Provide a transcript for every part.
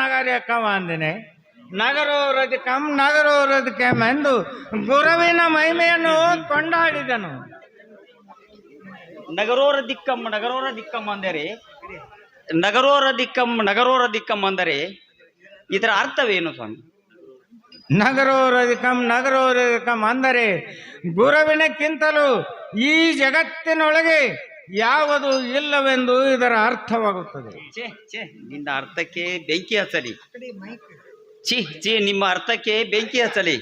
ನಗಾರಿ ಅಕ್ಕವ ನಗಾರಿ ನಗರೋರದಿಕಂ ನಗರೋರದಿಕಂ ಎಂದು ಗುರುವಿನ ಮಹಿಮೆಯನ್ನು ಕೊಂಡಾಡಿದನು. ನಗರೋರ ದಿಕ್ಕಂ ನಗರೋರ ದಿಕ್ಕಂ ಅಂದರೆ ನಗರೋರ ದಿಕ್ಕಂ ನಗರೋರ ದಿಕ್ಕಂ ಅಂದರೆ ಇದರ ಅರ್ಥವೇನು ಸ್ವಾಮಿ? ನಗರೋರದಿಕಂ ನಗರೋರದಿಕಂ ಅಂದರೆ ಗುರುವಿನಕ್ಕಿಂತಲೂ ಈ ಜಗತ್ತಿನೊಳಗೆ ಯಾವುದು ಇಲ್ಲವೆಂದು ಇದರ ಅರ್ಥವಾಗುತ್ತದೆ. ಛೇ ಛೇ ನಿನ್ನ ಅರ್ಥಕ್ಕೆ ಬೆಂಕಿ ಹಚ್ಚಲಿ. ಛೀ ಛೀ ನಿಮ್ಮ ಅರ್ಥಕ್ಕೆ ಬೆಂಕಿ ಹಚ್ಚಲಿ.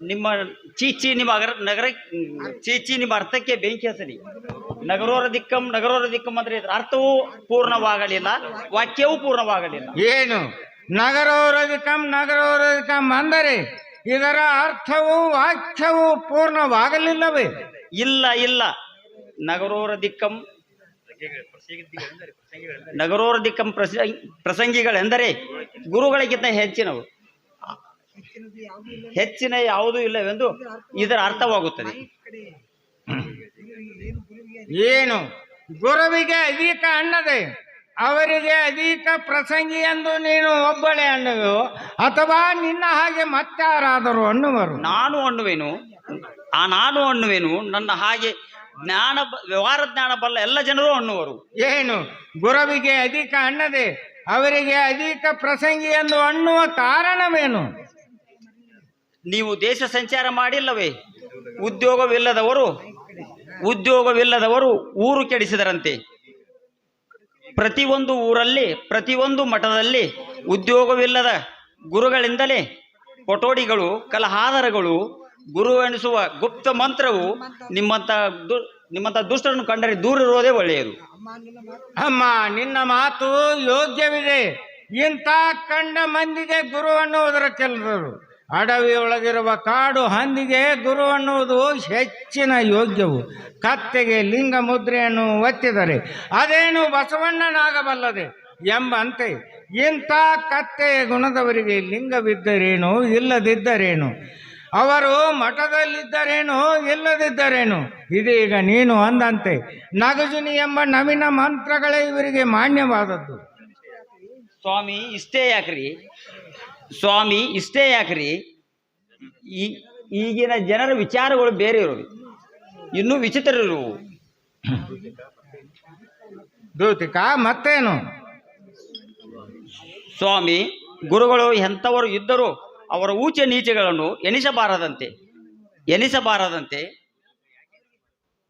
ನಿಮ್ಮ ಚೀಚಿ ಚೀ ನಿಮ್ಮ ಅಗರ ನಗರ ಚೀಚಿ ಚೀ ನಿಮ್ಮ ಅರ್ಥಕ್ಕೆ ಬೆಂಕಿ ಹಸಲಿ ನಗರೋರ ದಿಕ್ಕಂ ನಗರೋರ ದಿಕ್ಕಂ ಅಂದ್ರೆ ಇದರ ಅರ್ಥವೂ ಪೂರ್ಣವಾಗಲಿಲ್ಲ ವಾಕ್ಯವೂ ಪೂರ್ಣವಾಗಲಿಲ್ಲ. ಏನು? ನಗರೋರ ದಿಕ್ಕಂ ನಗರೋರ ದಿಕ್ಕಂ ಅಂದರೆ ಇದರ ಅರ್ಥವು ವಾಕ್ಯವು ಪೂರ್ಣವಾಗಲಿಲ್ಲವೇ? ಇಲ್ಲ ಇಲ್ಲ. ನಗರೋರ ದಿಕ್ಕಂ ನಗರೋರ ದಿಕ್ಕಂ ಪ್ರಸ ಪ್ರಸಂಗಿಗಳೆಂದರೆ ಗುರುಗಳಿಗಿಂತ ಹೆಚ್ಚಿನವು. ಹೆಚ್ಚಿನ ಯಾವುದೂ ಇಲ್ಲವೆಂದು ಇದರ ಅರ್ಥವಾಗುತ್ತದೆ. ಏನು? ಗುರುವಿಗೆ ಅಧಿಕ ಅನ್ನದೆ. ಅವರಿಗೆ ಅಧಿಕ ಪ್ರಸಂಗಿ ಎಂದು ನೀನು ಒಬ್ಬಳೆ ಅನ್ನುವು ಅಥವಾ ನಿನ್ನ ಹಾಗೆ ಮತ್ತಾರಾದರೂ ಅನ್ನುವರು? ನಾನು ಅನ್ನುವೆನು ಆ ನಾನು ಅನ್ನುವೆನು ನನ್ನ ಹಾಗೆ ಜ್ಞಾನ ವ್ಯವಹಾರ ಜ್ಞಾನ ಬಲ್ಲ ಎಲ್ಲ ಜನರು ಅನ್ನುವರು. ಏನು? ಗುರುವಿಗೆ ಅಧಿಕ ಅನ್ನದೆ ಅವರಿಗೆ ಅಧಿಕ ಪ್ರಸಂಗಿ ಎಂದು ಅನ್ನುವ ಕಾರಣವೇನು? ನೀವು ದೇಶ ಸಂಚಾರ ಮಾಡಿಲ್ಲವೇ? ಉದ್ಯೋಗವಿಲ್ಲದವರು ಉದ್ಯೋಗವಿಲ್ಲದವರು ಊರು ಕೆಡಿಸಿದರಂತೆ. ಪ್ರತಿಯೊಂದು ಊರಲ್ಲಿ, ಪ್ರತಿಯೊಂದು ಮಠದಲ್ಲಿ ಉದ್ಯೋಗವಿಲ್ಲದ ಗುರುಗಳಿಂದಲೇ ಕೊಠೋಡಿಗಳು, ಕಲಹಾದರಗಳು ಗುರು ಎನಿಸುವ ಗುಪ್ತ ಮಂತ್ರವು ನಿಮ್ಮಂಥ ದು ನಿಮ್ಮಂಥ ದುಷ್ಟರನ್ನು ಕಂಡರೆ ದೂರ ಇರೋದೇ ಒಳ್ಳೆಯದು. ಅಮ್ಮ, ನಿನ್ನ ಮಾತು ಯೋಗ್ಯವಿದೆ. ಇಂಥ ಕಂಡ ಮಂದಿಗೆ ಗುರು ಅನ್ನುವುದರ ಕೆಲವರು ಅಡವಿಯೊಳಗಿರುವ ಕಾಡು ಹಂದಿಗೆ ಗುರು ಅನ್ನುವುದು ಹೆಚ್ಚಿನ ಯೋಗ್ಯವು. ಕತ್ತೆಗೆ ಲಿಂಗ ಮುದ್ರೆಯನ್ನು ಒತ್ತಿದರೆ ಅದೇನು ಬಸವಣ್ಣನಾಗಬಲ್ಲದೆ ಎಂಬಂತೆ ಇಂಥ ಕತ್ತೆಯ ಗುಣದವರಿಗೆ ಲಿಂಗವಿದ್ದರೇನು, ಇಲ್ಲದಿದ್ದರೇನು? ಅವರು ಮಠದಲ್ಲಿದ್ದರೇನು, ಇಲ್ಲದಿದ್ದರೇನು? ಇದೀಗ ನೀನು ಅಂದಂತೆ ನಗಜುನಿ ಎಂಬ ನವೀನ ಮಂತ್ರಗಳೇ ಇವರಿಗೆ ಮಾನ್ಯವಾದದ್ದು. ಸ್ವಾಮಿ, ಇಷ್ಟೇ ಯಾಕ್ರಿ? ಸ್ವಾಮಿ ಇಷ್ಟೇ ಯಾಕ್ರಿ? ಈ ಈಗಿನ ಜನರ ವಿಚಾರಗಳು ಬೇರೆ ಇರೋದು. ಇನ್ನೂ ವಿಚಿತ್ರ ಇರುವು. ದೂತಿಕ ಮತ್ತೇನು? ಸ್ವಾಮಿ ಗುರುಗಳು ಎಂಥವರು ಇದ್ದರೂ ಅವರ ಊಚೆ ನೀಚೆಗಳನ್ನು ಎನಿಸಬಾರದಂತೆ ಎನಿಸಬಾರದಂತೆ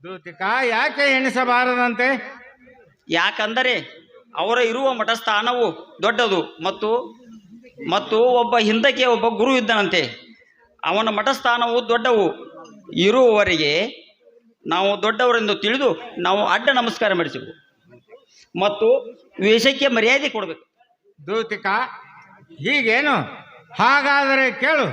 ದೂತಿಕ ಯಾಕೆ ಎಣಿಸಬಾರದಂತೆ? ಯಾಕಂದರೆ ಅವರ ಇರುವ ಮಠಸ್ಥಾನವು ದೊಡ್ಡದು ಮತ್ತು ಮತ್ತು ಒಬ್ಬ ಹಿಂದಕ್ಕೆ ಒಬ್ಬ ಗುರು ಇದ್ದನಂತೆ. ಅವನ ಮಠಸ್ಥಾನವು ದೊಡ್ಡವು. ಇರುವವರೆಗೆ ನಾವು ದೊಡ್ಡವರೆಂದು ತಿಳಿದು ನಾವು ಅಡ್ಡ ನಮಸ್ಕಾರ ಮಾಡಿಸಬೇಕು ಮತ್ತು ವೇಷಕ್ಕೆ ಮರ್ಯಾದೆ ಕೊಡಬೇಕು. ದೂತಿಕ, ಹೀಗೇನು? ಹಾಗಾದರೆ ಕೇಳು.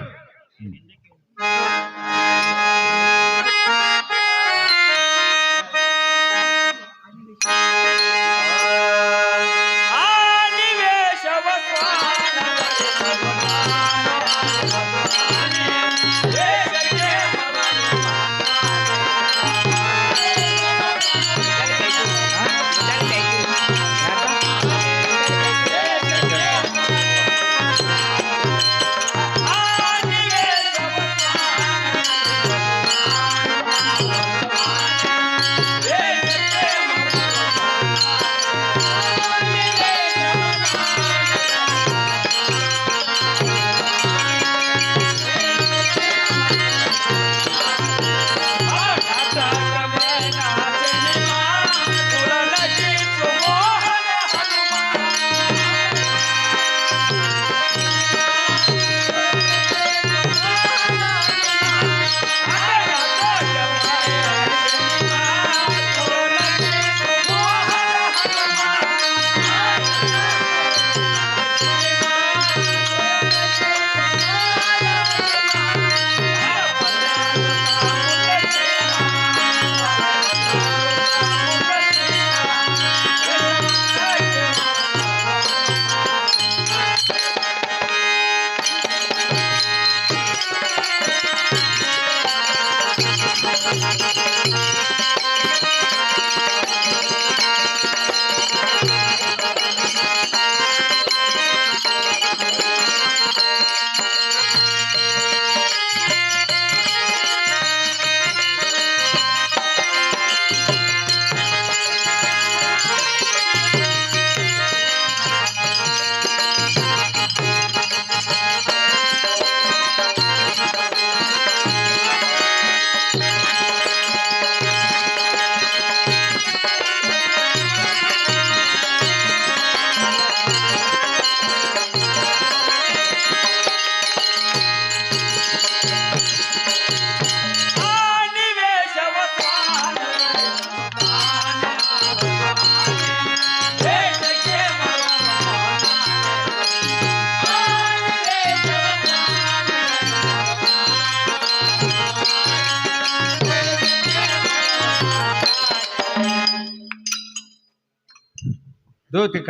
ದೂತಿಕ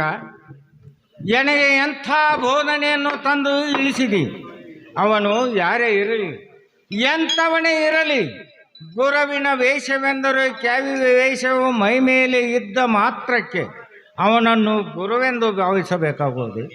ಎನಗೆ ಎಂಥ ಬೋಧನೆಯನ್ನು ತಂದು ಇಳಿಸಿದಿ? ಅವನು, ಯಾರೇ ಇರಲಿ, ಎಂಥವನೇ ಇರಲಿ, ಗುರುವಿನ ವೇಷವೆಂದರೆ ಕ್ಯಾವಿ ವೇಷವು ಮೈ ಮೇಲೆ ಇದ್ದ ಮಾತ್ರಕ್ಕೆ ಅವನನ್ನು ಗುರುವೆಂದು ಭಾವಿಸಬೇಕಾಗುವುದು.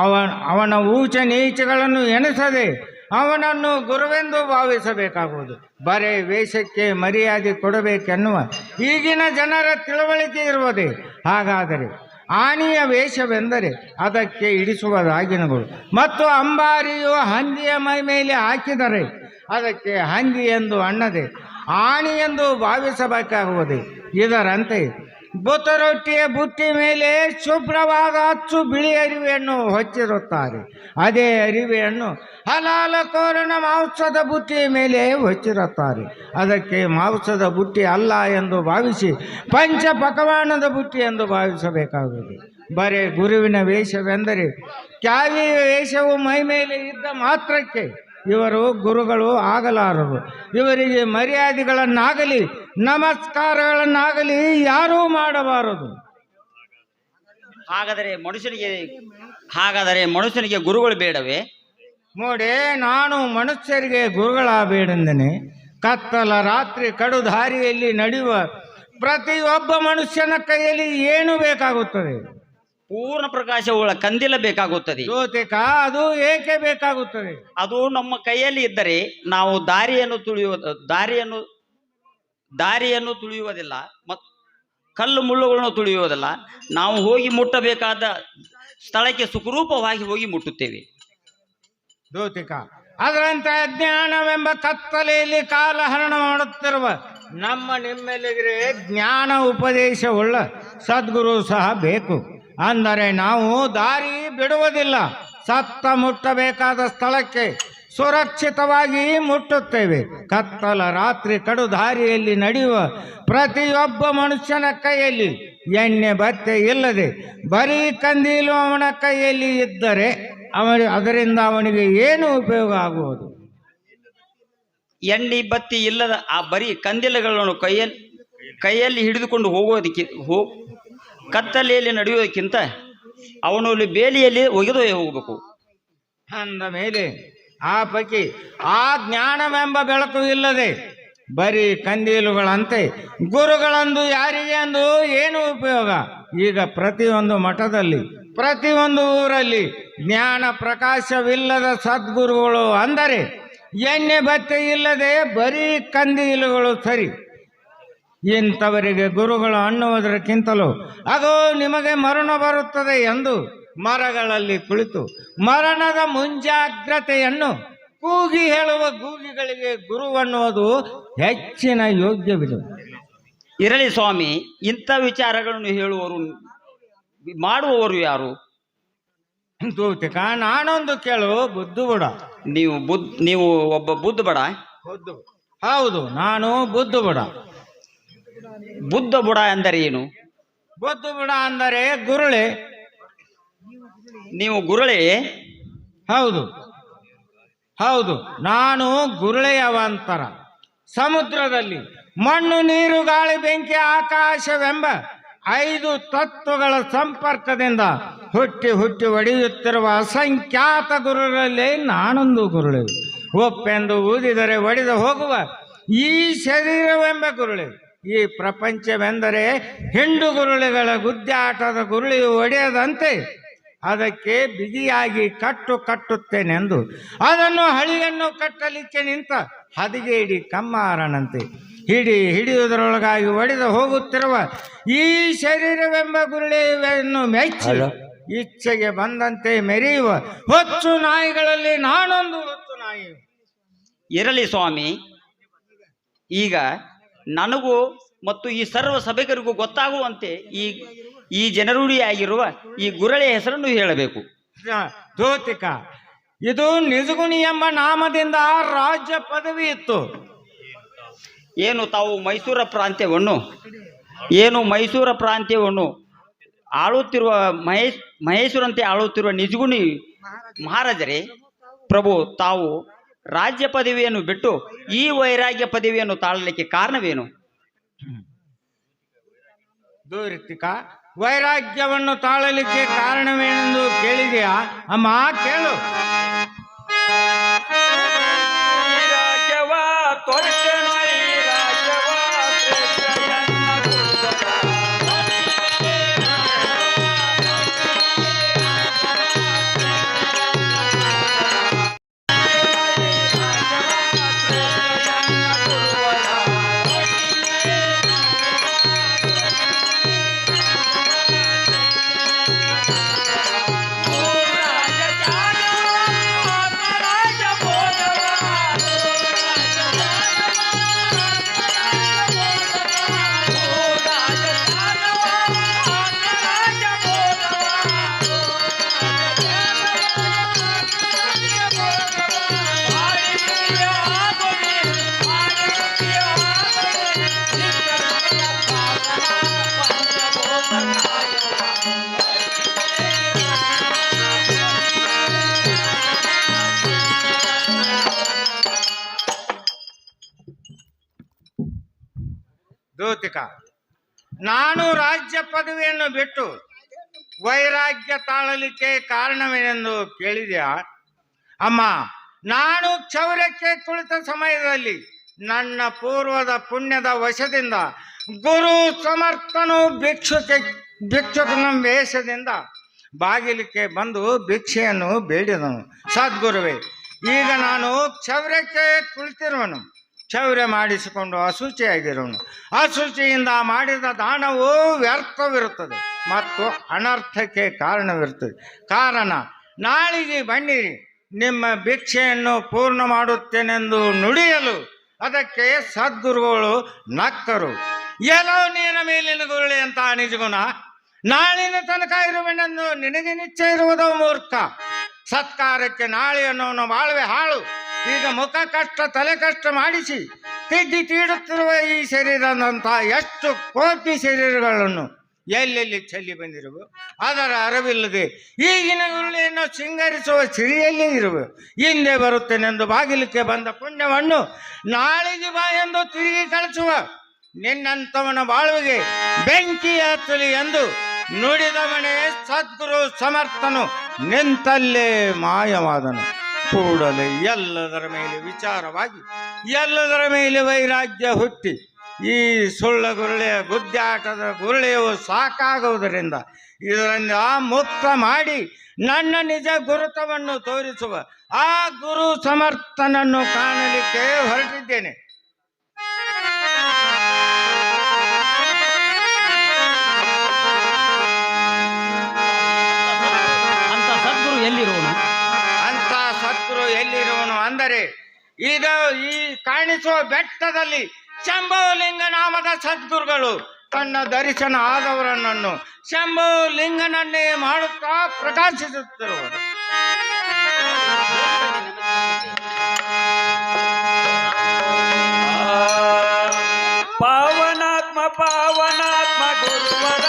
ಅವ ಅವನ ಊಚ ನೀಚಗಳನ್ನು ಎಣಿಸದೆ ಅವನನ್ನು ಗುರುವೆಂದು ಭಾವಿಸಬೇಕಾಗುವುದು. ಬರೇ ವೇಷಕ್ಕೆ ಮರ್ಯಾದೆ ಕೊಡಬೇಕೆನ್ನುವ ಈಗಿನ ಜನರ ತಿಳುವಳಿಕೆ ಇರುವುದೇ. ಹಾಗಾದರೆ ಆನೆಯ ವೇಷವೆಂದರೆ ಅದಕ್ಕೆ ಇಡಿಸುವ ರಾಗಿನಗಳು ಮತ್ತು ಅಂಬಾರಿಯು ಹಂದಿಯ ಮೈ ಮೇಲೆ ಹಾಕಿದರೆ ಅದಕ್ಕೆ ಹಂದಿ ಎಂದು ಅನ್ನದೆ. ಆಣಿ ಎಂದು ಭಾವಿಸಬೇಕಾಗುವುದೇ ಇದರಂತೆ ಬುತ್ತರೊಟ್ಟಿಯ ಬುಟ್ಟಿ ಮೇಲೆ ಶುಭ್ರವಾದ ಅಚ್ಚು ಬಿಳಿ ಅರಿವೆಯನ್ನು ಹೊಚ್ಚಿರುತ್ತಾರೆ. ಅದೇ ಅರಿವೆಯನ್ನು ಹಲಾಲ ಕೋರಣ ಮಾಂಸದ ಬುತ್ತಿಯ ಮೇಲೆ ಹೊಚ್ಚಿರುತ್ತಾರೆ. ಅದಕ್ಕೆ ಮಾಂಸದ ಬುಟ್ಟಿ ಅಲ್ಲ ಎಂದು ಭಾವಿಸಿ ಪಂಚ ಪಕವಾನದ ಬುಟ್ಟಿ ಎಂದು ಭಾವಿಸಬೇಕಾಗುತ್ತದೆ ಬರೇ ಗುರುವಿನ ವೇಷವೆಂದರೆ ಕ್ಯಾವಿ ವೇಷವು ಮೈ ಮೇಲೆ ಇದ್ದ ಮಾತ್ರಕ್ಕೆ ಇವರು ಗುರುಗಳು ಆಗಲಾರರು. ಇವರಿಗೆ ಮರ್ಯಾದೆಗಳನ್ನಾಗಲಿ ನಮಸ್ಕಾರಗಳನ್ನಾಗಲಿ ಯಾರೂ ಮಾಡಬಾರದು. ಹಾಗಾದರೆ ಮನುಷ್ಯನಿಗೆ ಹಾಗಾದರೆ ಮನುಷ್ಯನಿಗೆ ಗುರುಗಳು ಬೇಡವೇ? ನೋಡಿ ನಾನು ಮನುಷ್ಯರಿಗೆ ಗುರುಗಳಾಗಬೇಡೆಂದನೆ. ಕತ್ತಲ ರಾತ್ರಿ ಕಡು ದಾರಿಯಲ್ಲಿ ನಡೆಯುವ ಪ್ರತಿಯೊಬ್ಬ ಮನುಷ್ಯನ ಕೈಯಲ್ಲಿ ಏನು ಬೇಕಾಗುತ್ತದೆ? ಪೂರ್ಣ ಪ್ರಕಾಶವುಳ್ಳ ಕಂದಿಲ ಬೇಕಾಗುತ್ತದೆ. ಜ್ಯೋತಿಕ ಅದು ಏಕೆ ಬೇಕಾಗುತ್ತದೆ? ಅದು ನಮ್ಮ ಕೈಯಲ್ಲಿ ಇದ್ದರೆ ನಾವು ದಾರಿಯನ್ನು ತುಳಿಯುವ ದಾರಿಯನ್ನು ದಾರಿಯನ್ನು ತುಳಿಯುವುದಿಲ್ಲ, ಮತ್ ಕಲ್ಲು ಮುಳ್ಳುಗಳನ್ನು ತುಳಿಯುವುದಿಲ್ಲ. ನಾವು ಹೋಗಿ ಮುಟ್ಟಬೇಕಾದ ಸ್ಥಳಕ್ಕೆ ಸುಖರೂಪವಾಗಿ ಹೋಗಿ ಮುಟ್ಟುತ್ತೇವೆ. ಭೌತಿಕ ಅದರಂತೆ ಅಜ್ಞಾನವೆಂಬ ಕತ್ತಲೆಯಲ್ಲಿ ಕಾಲಹರಣ ಮಾಡುತ್ತಿರುವ ನಮ್ಮ ನಿಮ್ಮೆಲ್ಲಿಗೆ ಜ್ಞಾನ ಉಪದೇಶವುಳ್ಳ ಸದ್ಗುರು ಸಹ ಬೇಕು. ಅಂದರೆ ನಾವು ದಾರಿ ಬಿಡುವುದಿಲ್ಲ. ಸತ್ತ ಮುಟ್ಟಬೇಕಾದ ಸ್ಥಳಕ್ಕೆ ಸುರಕ್ಷಿತವಾಗಿ ಮುಟ್ಟುತ್ತೇವೆ. ಕತ್ತಲ ರಾತ್ರಿ ಕಡು ದಾರಿಯಲ್ಲಿ ನಡೆಯುವ ಪ್ರತಿಯೊಬ್ಬ ಮನುಷ್ಯನ ಕೈಯಲ್ಲಿ ಎಣ್ಣೆ ಬತ್ತೆ ಇಲ್ಲದೆ ಬರೀ ಕಂದೀಲು ಅವನ ಕೈಯಲ್ಲಿ ಇದ್ದರೆ ಅವನ ಅದರಿಂದ ಅವನಿಗೆ ಏನು ಉಪಯೋಗ ಆಗುವುದು? ಎಣ್ಣೆ ಬತ್ತಿ ಇಲ್ಲದ ಆ ಬರೀ ಕಂದಿಲಗಳನ್ನು ಕೈಯಲ್ಲಿ ಕೈಯಲ್ಲಿ ಹಿಡಿದುಕೊಂಡು ಹೋಗೋದಕ್ಕೆ ಹೋ ಕತ್ತಲೆಯಲ್ಲಿ ನಡೆಯುವುದಕ್ಕಿಂತ ಅವನಲ್ಲಿ ಬೇಲಿಯಲ್ಲಿ ಒಗೆದು ಹೋಗಬೇಕು. ಅಂದ ಮೇಲೆ ಆ ಪೈಕಿ ಆ ಜ್ಞಾನವೆಂಬ ಬೆಳಕು ಇಲ್ಲದೆ ಬರೀ ಕಂದೀಲುಗಳಂತೆ ಗುರುಗಳಂದು ಯಾರಿಗೆ ಅಂದು ಏನು ಉಪಯೋಗ? ಈಗ ಪ್ರತಿಯೊಂದು ಮಠದಲ್ಲಿ, ಪ್ರತಿಯೊಂದು ಊರಲ್ಲಿ ಜ್ಞಾನ ಪ್ರಕಾಶವಿಲ್ಲದ ಸದ್ಗುರುಗಳು ಅಂದರೆ ಎಣ್ಣೆ ಬತ್ತೆ ಇಲ್ಲದೆ ಬರೀ ಕಂದೀಲುಗಳು ಸರಿ. ಇಂಥವರಿಗೆ ಗುರುಗಳು ಅನ್ನುವುದಕ್ಕಿಂತಲೂ ಅದು ನಿಮಗೆ ಮರಣ ಬರುತ್ತದೆ ಎಂದು ಮರಗಳಲ್ಲಿ ಕುಳಿತು ಮರಣದ ಮುಂಜಾಗ್ರತೆಯನ್ನು ಕೂಗಿ ಹೇಳುವ ಗೂಗಿಗಳಿಗೆ ಗುರು ಅನ್ನುವುದು ಹೆಚ್ಚಿನ ಯೋಗ್ಯವಿದೆ. ಇರಲಿ ಸ್ವಾಮಿ ಇಂಥ ವಿಚಾರಗಳನ್ನು ಹೇಳುವವರು ಮಾಡುವವರು ಯಾರು? ದೂತಿಕ ನಾನೊಂದು ಕೇಳು ಬುದ್ಧು ಬುಡ. ನೀವು ಬುದ್ಧ ನೀವು ಒಬ್ಬ ಬುದ್ಧ ಬಡ. ಹೌದು ನಾನು ಬುದ್ಧ ಬುಡ. ಬುದ್ಧ ಬುಡ ಎಂದರೆ ಏನು? ಬುದ್ಧ ಬುಡ ಅಂದರೆ ಗುರುಳೆ. ನೀವು ಗುರುಳೆ? ಹೌದು. ಹೌದು. ನಾನು ಗುರುಳೆಯವಂತರ. ಸಮುದ್ರದಲ್ಲಿ ಮಣ್ಣು, ನೀರು, ಗಾಳಿ, ಬೆಂಕಿ, ಆಕಾಶವೆಂಬ ಐದು ತತ್ವಗಳ ಸಂಪರ್ಕದಿಂದ ಹುಟ್ಟಿ ಹುಟ್ಟಿ ಒಡೆಯುತ್ತಿರುವ ಅಸಂಖ್ಯಾತ ಗುರುಗಳಲ್ಲಿ ನಾನೊಂದು ಗುರುಳೆ. ಒಪ್ಪೆಂದು ಊದಿದರೆ ಒಡೆದು ಹೋಗುವ ಈ ಶರೀರವೆಂಬ ಗುರುಳೆ. ಈ ಪ್ರಪಂಚವೆಂದರೆ ಹಿಂಡು ಗುರುಳಿಗಳ ಗುದ್ದಾಟದ ಗುರುಳಿ ಒಡೆಯದಂತೆ ಅದಕ್ಕೆ ಬಿಗಿಯಾಗಿ ಕಟ್ಟು ಕಟ್ಟುತ್ತೇನೆಂದು. ಅದನ್ನು ಹಳಿಯನ್ನು ಕಟ್ಟಲಿಕ್ಕೆ ನಿಂತ ಹದಿಗೇಡಿ ಕಮ್ಮಾರನಂತೆ. ಹಿಡಿ ಹಿಡಿಯುವುದರೊಳಗಾಗಿ ಒಡೆದು ಹೋಗುತ್ತಿರುವ ಈ ಶರೀರವೆಂಬ ಗುರುಳೆಯನ್ನು ಮೆಚ್ಚಿ ಇಚ್ಛೆಗೆ ಬಂದಂತೆ ಮೆರೆಯುವ ಹೊಚ್ಚು ನಾಯಿಗಳಲ್ಲಿ ನಾನೊಂದು ಹೊತ್ತು ನಾಯಿ. ಇರಲಿ ಸ್ವಾಮಿ. ಈಗ ನನಗೂ ಮತ್ತು ಈ ಸರ್ವ ಸಭೆಗರಿಗೂ ಗೊತ್ತಾಗುವಂತೆ ಈ ಈ ಜನರೂಢಿಯಾಗಿರುವ ಈ ಗುರಳೆಯ ಹೆಸರನ್ನು ಹೇಳಬೇಕು. ಜ್ಯೋತಿಕ ಇದು ನಿಜಗುಣಿ ಎಂಬ ನಾಮದಿಂದ ರಾಜ್ಯ ಪದವಿ ಇತ್ತು. ಏನು ತಾವು ಮೈಸೂರ ಪ್ರಾಂತ್ಯವನ್ನು? ಏನು ಮೈಸೂರ ಪ್ರಾಂತ್ಯವನ್ನು ಆಳುತ್ತಿರುವ ಮಹೇಶ್ ಮಹೇಶ್ವರಂತೆ ಆಳುತ್ತಿರುವ ನಿಜಗುಣಿ ಮಹಾರಾಜರೇ ಪ್ರಭು ತಾವು ರಾಜ್ಯ ಪದವಿಯನ್ನು ಬಿಟ್ಟು ಈ ವೈರಾಗ್ಯ ಪದವಿಯನ್ನು ತಾಳಲಿಕ್ಕೆ ಕಾರಣವೇನು? ವೈರಾಗ್ಯವನ್ನು ತಾಳಲಿಕ್ಕೆ ಕಾರಣವೇನೆಂದು ಕೇಳಿದೆಯಾ? ಅಮ್ಮ ಕೇಳು. ರಾಜ್ಯ ಪದವಿಯನ್ನು ಬಿಟ್ಟು ವೈರಾಗ್ಯ ತಾಳಲಿಕ್ಕೆ ಕಾರಣವೇನೆಂದು ಕೇಳಿದೆಯಾ? ಅಮ್ಮ, ನಾನು ಕ್ಷೌರಕ್ಕೆ ಕುಳಿತ ಸಮಯದಲ್ಲಿ ನನ್ನ ಪೂರ್ವದ ಪುಣ್ಯದ ವಶದಿಂದ ಗುರು ಸಮರ್ಥನು ಭಿಕ್ಷುಕೆ, ಭಿಕ್ಷುಕನ ವೇಷದಿಂದ ಬಾಗಿಲಿಕ್ಕೆ ಬಂದು ಭಿಕ್ಷೆಯನ್ನು ಬೇಡಿದನು. ಸದ್ಗುರುವೆ, ಈಗ ನಾನು ಕ್ಷೌರಕ್ಕೆ ಕುಳಿತಿರುವನು. ಕ್ಷೌರ್ಯ ಮಾಡಿಸಿಕೊಂಡು ಅಶುಚಿಯಾಗಿರೋನು. ಅಶುಚಿಯಿಂದ ಮಾಡಿದ ದಾನವು ವ್ಯರ್ಥವಿರುತ್ತದೆ ಮತ್ತು ಅನರ್ಥಕ್ಕೆ ಕಾರಣವಿರುತ್ತದೆ. ಕಾರಣ, ನಾಳಿಗೆ ಬನ್ನಿರಿ, ನಿಮ್ಮ ಭಿಕ್ಷೆಯನ್ನು ಪೂರ್ಣ ಮಾಡುತ್ತೇನೆಂದು ನುಡಿಯಲು ಅದಕ್ಕೆ ಸದ್ಗುರುಗಳು ನಕ್ಕರು. ಎಲ್ಲೋ ನೀನ ಮೇಲಿನ ಗುರುಳಿ ಅಂತ ನಿಜಗುಣ. ನಾಳಿನ ತನಕ ಇರುವೆನೆಂದು ನಿನಗೆ ನಿಶ್ಚಯ ಇರುವುದೋ ಮೂರ್ಖ. ಸತ್ಕಾರಕ್ಕೆ ನಾಳೆ ಅನ್ನೋನು ಬಾಳ್ವೆ ಹಾಳು. ಈಗ ಮುಖ ಕಷ್ಟ, ತಲೆ ಕಷ್ಟ ಮಾಡಿಸಿ, ತಿದ್ದಿ ತೀಡುತ್ತಿರುವ ಈ ಶರೀರದಂತಹ ಎಷ್ಟು ಕೋಟಿ ಶರೀರಗಳನ್ನು ಎಲ್ಲೆಲ್ಲಿ ಚೆಲ್ಲಿ ಬಂದಿರುವು, ಅದರ ಅರವಿಲ್ಲದೆ ಈಗಿನ ಗುರುಳಿಯನ್ನು ಸಿಂಗರಿಸುವ ಸಿರಿಯಲ್ಲೇ ಇರುವ. ಹಿಂದೆ ಬರುತ್ತೇನೆಂದು ಬಾಗಿಲಕ್ಕೆ ಬಂದ ಪುಣ್ಯವನ್ನು ನಾಳೆಗೆ ಬಾ ಎಂದು ತಿರುಗಿ ಕಳಿಸುವ ನಿನ್ನಂಥವನ ಬಾಳುವಿಗೆ ಬೆಂಕಿ ಹತ್ತಲಿ ಎಂದು ನುಡಿದವನೇ ಸದ್ಗುರು ಸಮರ್ಥನು, ನಿಂತಲ್ಲೇ ಮಾಯವಾದನು. ಕೂಡಲೇ ಎಲ್ಲದರ ಮೇಲೆ ವಿಚಾರವಾಗಿ, ಎಲ್ಲದರ ಮೇಲೆ ವೈರಾಗ್ಯ ಹುಟ್ಟಿ, ಈ ಸುಳ್ಳ ಗುರುಳೆಯ ಗುದ್ದಾಟದ ಗುರುಳೆಯು ಸಾಕಾಗುವುದರಿಂದ ಇದರಿಂದ ಮುಕ್ತ ಮಾಡಿ ನನ್ನ ನಿಜ ಗುರುತವನ್ನು ತೋರಿಸುವ ಆ ಗುರು ಸಮರ್ಥನನ್ನು ಕಾಣಲಿಕ್ಕೆ ಹೊರಟಿದ್ದೇನೆ. ಅಂತ ಸದ್ಗುರು ಸತ್ರು ಅಂದರೆ ಇದು ಈ ಕಾಣಿಸುವ ಬೆಟ್ಟದಲ್ಲಿ ಶಂಭುಲಿಂಗ ನಾಮದ ಸದ್ಗುರುಗಳು ತನ್ನ ದರ್ಶನ ಆದವರನ್ನು ಶಂಭುಲಿಂಗನನ್ನೇ ಮಾಡುತ್ತಾ ಪ್ರಕಾಶಿಸುತ್ತಿರುವರು ಪಾವನಾತ್ಮ ಪಾವನಾತ್ಮ ಗುರುವರ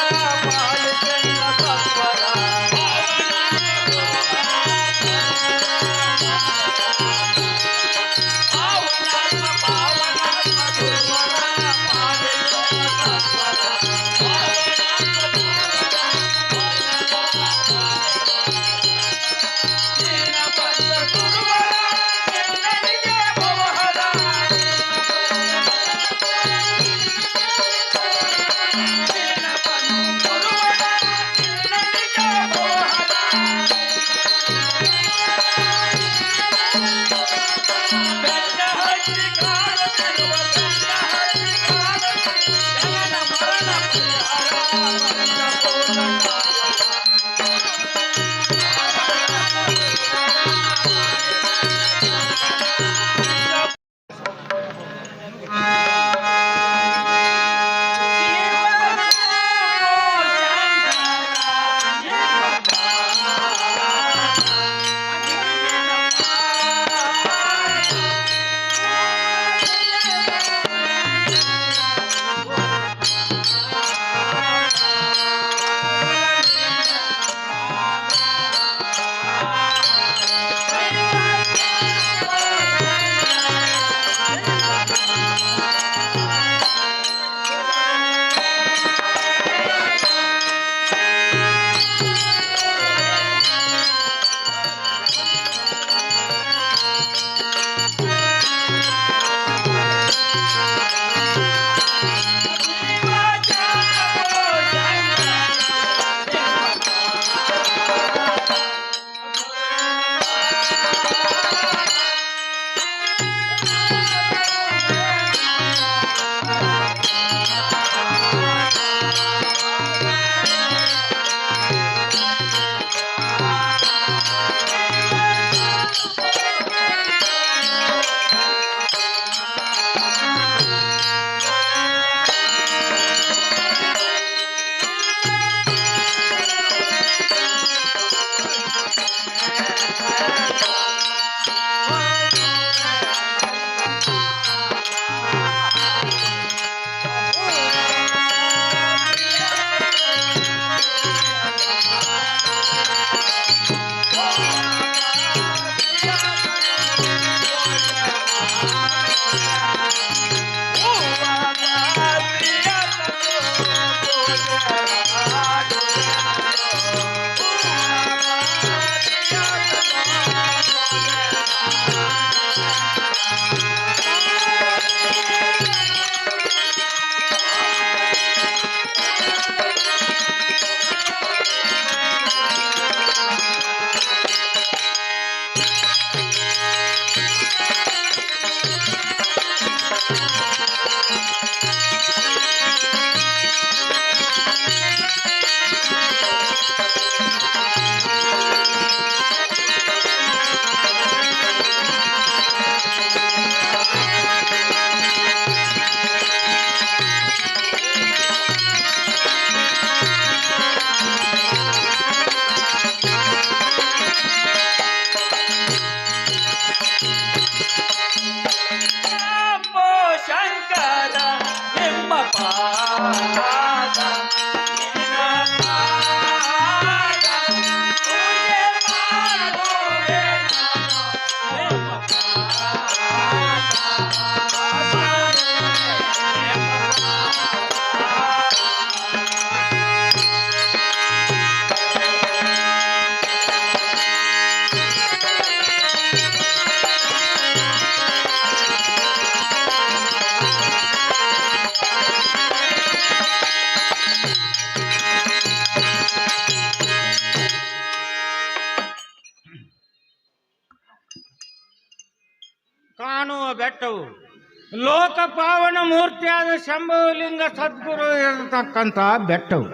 ಮೂರ್ತಿಯಾದ ಶಂಭುಲಿಂಗ ಸದ್ಗುರು ಇರತಕ್ಕಂತ ಬೆಟ್ಟವು.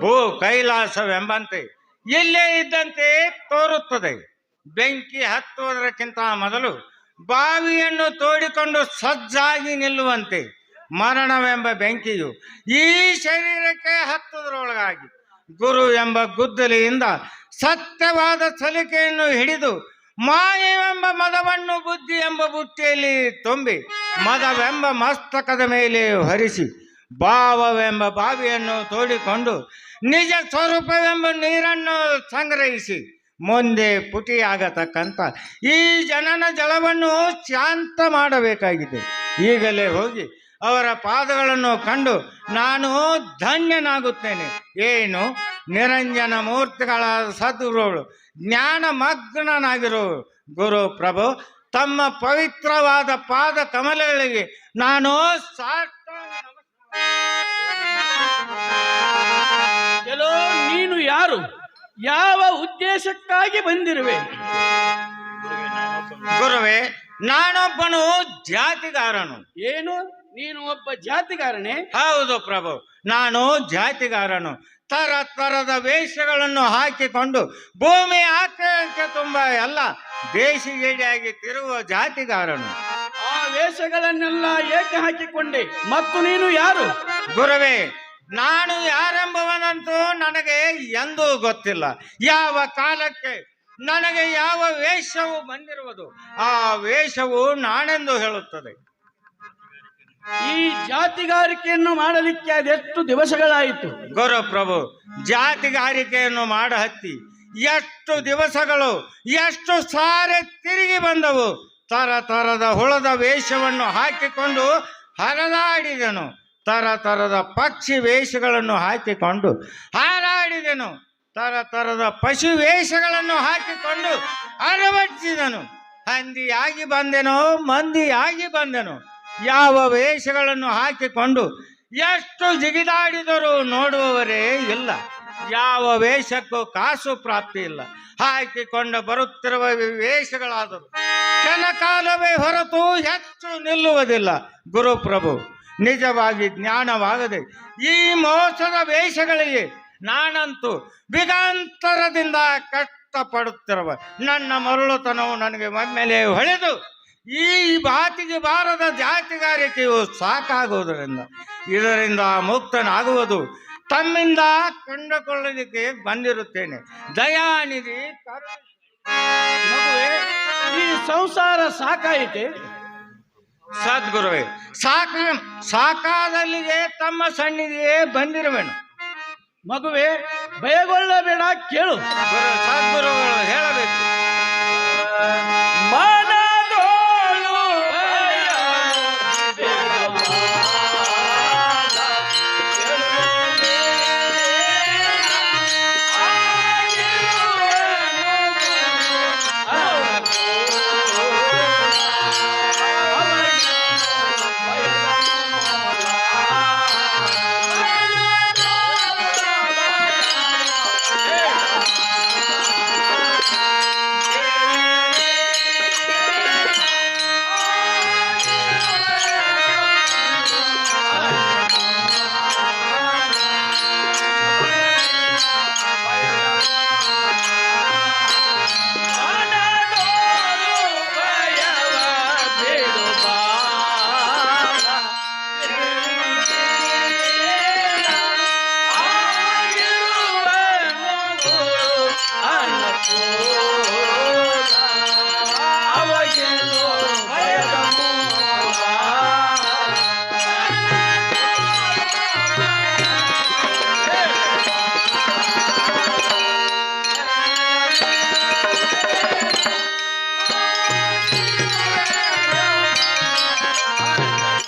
ಭೂ ಕೈಲಾಸವೆಂಬಂತೆ ಇಲ್ಲೇ ಇದ್ದಂತೆ ತೋರುತ್ತದೆ. ಬೆಂಕಿ ಹತ್ತುವುದಕ್ಕಿಂತ ಮೊದಲು ಬಾವಿಯನ್ನು ತೋಡಿಕೊಂಡು ಸಜ್ಜಾಗಿ ನಿಲ್ಲುವಂತೆ ಮರಣವೆಂಬ ಬೆಂಕಿಯು ಈ ಶರೀರಕ್ಕೆ ಹತ್ತುವುದರೊಳಗಾಗಿ ಗುರು ಎಂಬ ಗುದ್ದಲಿಯಿಂದ ಸತ್ಯವಾದ ಸಲಿಕೆಯನ್ನು ಹಿಡಿದು ಮಾಯವೆಂಬ ಮದವನ್ನು ಬುದ್ಧಿ ಎಂಬ ಬುತ್ತಿಯಲ್ಲಿ ತುಂಬಿ, ಮದವೆಂಬ ಮಸ್ತಕದ ಮೇಲೆ ಹರಿಸಿ, ಭಾವವೆಂಬ ಬಾವಿಯನ್ನು ತೋಡಿಕೊಂಡು, ನಿಜ ಸ್ವರೂಪವೆಂಬ ನೀರನ್ನು ಸಂಗ್ರಹಿಸಿ, ಮುಂದೆ ಪುಟಿಯಾಗತಕ್ಕಂಥ ಈ ಜನನ ಜಲವನ್ನು ಶಾಂತ ಮಾಡಬೇಕಾಗಿದೆ. ಈಗಲೇ ಹೋಗಿ ಅವರ ಪಾದಗಳನ್ನು ಕಂಡು ನಾನು ಧನ್ಯನಾಗುತ್ತೇನೆ. ಏನು? ನಿರಂಜನ ಮೂರ್ತಿಗಳ ಸದ್ಗುರುಗಳು ಜ್ಞಾನ ಮಗ್ನನಾಗಿರೋ ಗುರು ಪ್ರಭು ತಮ್ಮ ಪವಿತ್ರವಾದ ಪಾದ ಕಮಲಗಳಿಗೆ ನಾನು ಎಲ್ಲೋ ನೀನು ಯಾರು? ಯಾವ ಉದ್ದೇಶಕ್ಕಾಗಿ ಬಂದಿರುವೆ? ಗುರುವೆ ನಾನೊಬ್ಬನು ಜಾತಿಗಾರನು. ಏನು? ನೀನು ಒಬ್ಬ ಜಾತಿಗಾರನೇ? ಹೌದು ಪ್ರಭು ನಾನು ಜಾತಿಗಾರನು. ತರ ತರದ ವೇಷಗಳನ್ನು ಹಾಕಿಕೊಂಡು ಭೂಮಿ ಆಕ್ರಮಣಕ್ಕೆ ತುಂಬ ಎಲ್ಲ ದೇಶಿಗೇಡಿಯಾಗಿ ತಿರುವ ಜಾತಿಗಾರನು ಆ ವೇಷಗಳನ್ನೆಲ್ಲ ಏಕೆ ಹಾಕಿಕೊಂಡೆ? ಮತ್ತು ನೀನು ಯಾರು? ಗುರುವೇ ನಾನು ಯಾರೆಂಬವನಂತೂ ನನಗೆ ಎಂದೂ ಗೊತ್ತಿಲ್ಲ. ಯಾವ ಕಾಲಕ್ಕೆ ನನಗೆ ಯಾವ ವೇಷವು ಬಂದಿರುವುದು? ಆ ವೇಷವು ನಾನೆಂದು ಹೇಳುತ್ತದೆ? ಈ ಜಾತಿಗಾರಿಕೆಯನ್ನು ಮಾಡಲಿಕ್ಕೆ ಅದೆಷ್ಟು ದಿವಸಗಳಾಯಿತು? ಗೌರವ ಪ್ರಭು, ಜಾತಿಗಾರಿಕೆಯನ್ನು ಮಾಡ ಹತ್ತಿ ಎಷ್ಟು ದಿವಸಗಳು, ಎಷ್ಟು ಸಾರೆ ತಿರುಗಿ ಬಂದವು. ತರ ತರದ ಹುಳದ ವೇಷವನ್ನು ಹಾಕಿಕೊಂಡು ಹರದಾಡಿದನು. ತರ ತರದ ಪಕ್ಷಿ ವೇಷಗಳನ್ನು ಹಾಕಿಕೊಂಡು ಹಾರಾಡಿದನು. ತರ ತರದ ಪಶು ವೇಷಗಳನ್ನು ಹಾಕಿಕೊಂಡು ಅಳವಡಿಸಿದನು ಹಂದಿಯಾಗಿ ಬಂದೆನೋ, ಮಂದಿಯಾಗಿ ಬಂದೆನು. ಯಾವ ವೇಷಗಳನ್ನು ಹಾಕಿಕೊಂಡು ಎಷ್ಟು ಜಿಗಿದಾಡಿದರೂ ನೋಡುವವರೇ ಇಲ್ಲ. ಯಾವ ವೇಷಕ್ಕೂ ಕಾಸು ಪ್ರಾಪ್ತಿ ಇಲ್ಲ. ಹಾಕಿಕೊಂಡು ಬರುತ್ತಿರುವ ವೇಷಗಳಾದರು ಕ್ಷಣಕಾಲವೇ ಹೊರತು ಹೆಚ್ಚು ನಿಲ್ಲುವುದಿಲ್ಲ. ಗುರುಪ್ರಭು, ನಿಜವಾಗಿ ಜ್ಞಾನವಾಗದೆ ಈ ಮೋಸದ ವೇಷಗಳಿಗೆ ನಾನಂತೂ ಬಿಗಾಂತರದಿಂದ ಕಷ್ಟಪಡುತ್ತಿರುವ ನನ್ನ ಮರುಳುತನವು ನನಗೆ ಒಮ್ಮೆಲೆ ಹೊಳೆದು ಈ ಬಾತಿಗೆ ಬಾರದ ಜಾತಿಗಾರಿಕೆಯು ಸಾಕಾಗುವುದರಿಂದ ಇದರಿಂದ ಮುಕ್ತನಾಗುವುದು ತಮ್ಮಿಂದ ಕಂಡುಕೊಳ್ಳಲಿಕ್ಕೆ ಬಂದಿರುತ್ತೇನೆ. ದಯಾನಿಧಿ ಈ ಸಂಸಾರ ಸಾಕಾಯಿತೆ? ಸದ್ಗುರುವೇ ಸಾಕ ಸಾಕಾದಲ್ಲಿಗೆ ತಮ್ಮ ಸಣ್ಣಿಗೆ ಬಂದಿರುವೆನು. ಮಗುವೆ ಭಯಗೊಳ್ಳಬೇಡ ಕೇಳು. ಸದ್ಗುರುಗಳು ಹೇಳಬೇಕು.